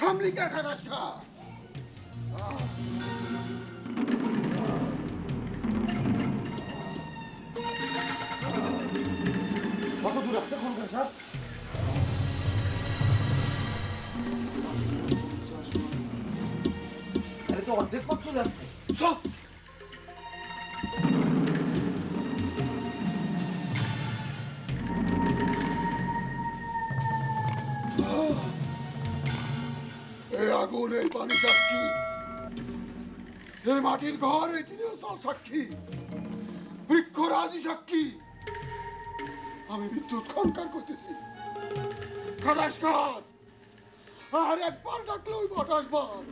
Hamliga Karaşka! Bata durakta konuşacağız. আরে তো অর্ধেক পথ চলে আসছে আগুন এই পানি সাক্ষী। এই মাটির ঘর, এই সব সাক্ষী। বৃক্ষরাজি সাক্ষী। আমি বিদ্যুৎ খনকার করতেছি। খাটাস খান, আর একবার ডাকলে ওই বটাস বার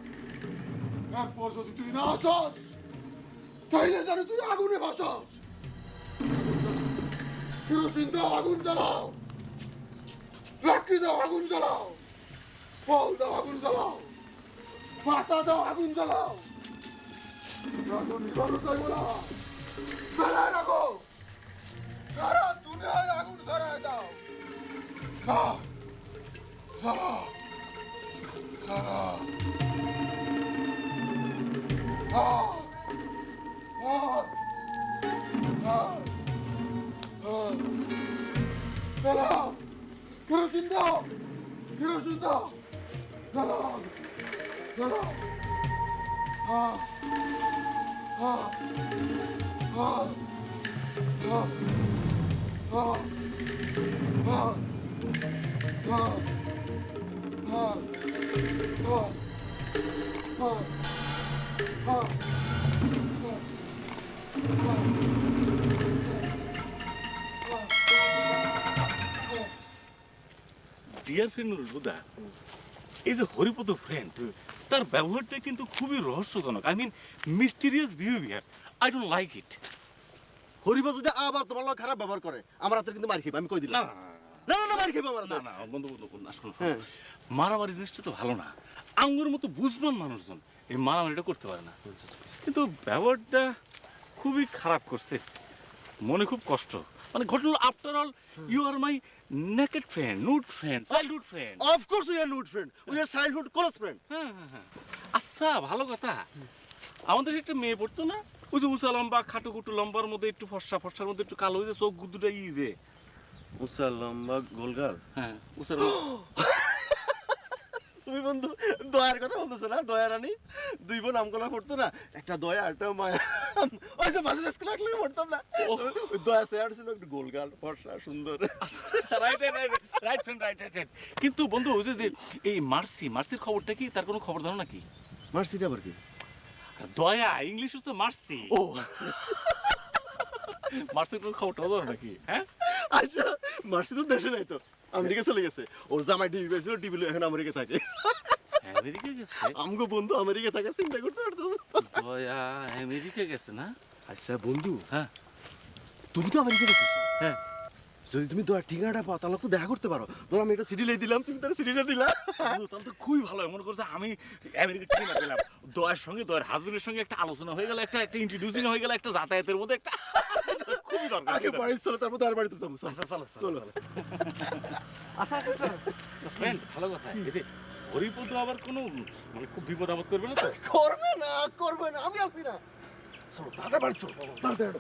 এরপর যদি তুই না আসস, তাইলে জানি তুই আগুনে ভাসাস। কেরোসিন দাও, আগুন জ্বালাও। লাকড়ি দাও, আগুন জ্বালাও। ফল দাও, আগুন জ্বালাও। 왔다다 하고 힘들어. 야너 이걸로 살거라 살아라고. 살아 눈에 하고 살아야 다 자, 살아, 살아. 아, 아, 아, 아, 살아. 그렇습니다. 그렇습니다. 살아. Diğer filmleri bu da. এই যে হরিপদ ফ্রেন্ড তার ব্যবহারটা কিন্তু খুবই রহস্যজনক। I mean mysterious behaviour I don't like it হরিবা যদি আবার তোমার লগে খারাপ ব্যবহার করে আমার হাতে কিন্তু মার খেবে আমি কই দিলাম? না না না মার খেবে আমার না না বন্ধু বন্ধু না শোনো হ্যাঁ। শোনো। মারামারি জিনিসটা তো ভালো না। আঙ্গুর মতো বুঝমান মানুষজন এই মারামারিটা করতে পারে না। কিন্তু ব্যবহারটা খুবই খারাপ করছে। মনে খুব কষ্ট। মানে ঘটনা after all you are my naked friend nude friend childhood friend of course we are nude friend we are childhood close friend হ্যাঁ, হ্যাঁ, হ্যাঁ। আচ্ছা ভালো কথা। আমাদের একটা মেয়ে পড়তো না? ওই যে উঁচা লম্বা খাটো কুটু লম্বার মধ্যে একটু ফর্সা ফর্সার মধ্যে একটু কালো ওই যে চোখ দুটা ই যে। উসা লম্বা গোলগাল হ্যাঁ উঁচার তুমি বন্ধু দয়ার কথা বলতেছো না? দয়া রানী দুই বোন আমকলা পড়তো না? একটা দয়া একটা মায়া। ওই যে মাঝে স্কুলে একলগে পড়তাম না? দয়া স্যার ছিল একটু গোলগাল ফর্সা সুন্দর। Right right right friend right right কিন্তু বন্ধু ওই যে এই মার্সি মার্সির খবরটা কি? তার কোনো খবর জানো নাকি? মার্সিটা আবার কি? দয়া ইংলিশ হচ্ছে মার্সি। ও। মার্সির কোনো খবরটা জানো নাকি? হ্যাঁ? আচ্ছা মার্সি তো দেশে নাই তো? আমেরিকা চলে গেছে। ওর জামাই ডিবি পেয়েছিল ডিবি এখন আমেরিকা থাকে। আমেরিকা গেছে? আমগো বন্ধু আমেরিকা থাকে চিন্তা করতে পারতেছ। দয়া আমেরিকা গেছে না? আচ্ছা বন্ধু হ্যাঁ। তুমি তো আমেরিকা গেছিস হ্যাঁ। যদি তুমি দয়া ঠিকানাটা পাও তাহলে তো দেখা করতে পারো। ধর আমি একটা সিডি লাই দিলাম তুমি তার সিডিটা দিলা। তাহলে তো খুবই ভালো মনে করছ আমি আমেরিকা ট্রেনে পেলাম। দয়ার সঙ্গে দয়ের হাজবেন্ডের সঙ্গে একটা আলোচনা হয়ে গেল একটা একটা ইন্ট্রোডিউসিং হয়ে গেল একটা যাতায়াতের মধ্যে একটা খুবই দরকার আগে বাড়ি চলো তারপর তার বাড়িতে যাব চলো। আচ্ছা চলো চলো আচ্ছা আচ্ছা স্যার ফ্রেন্ড ভালো কথা। এই যে হরিপদ আবার কোনো মানে খুব বিপদ আপদ করবে না তো? করবে না করবে না আমি আছি না। চলো তাড়াতাড়ি বাড়ি চলো তাড়াতাড়ি।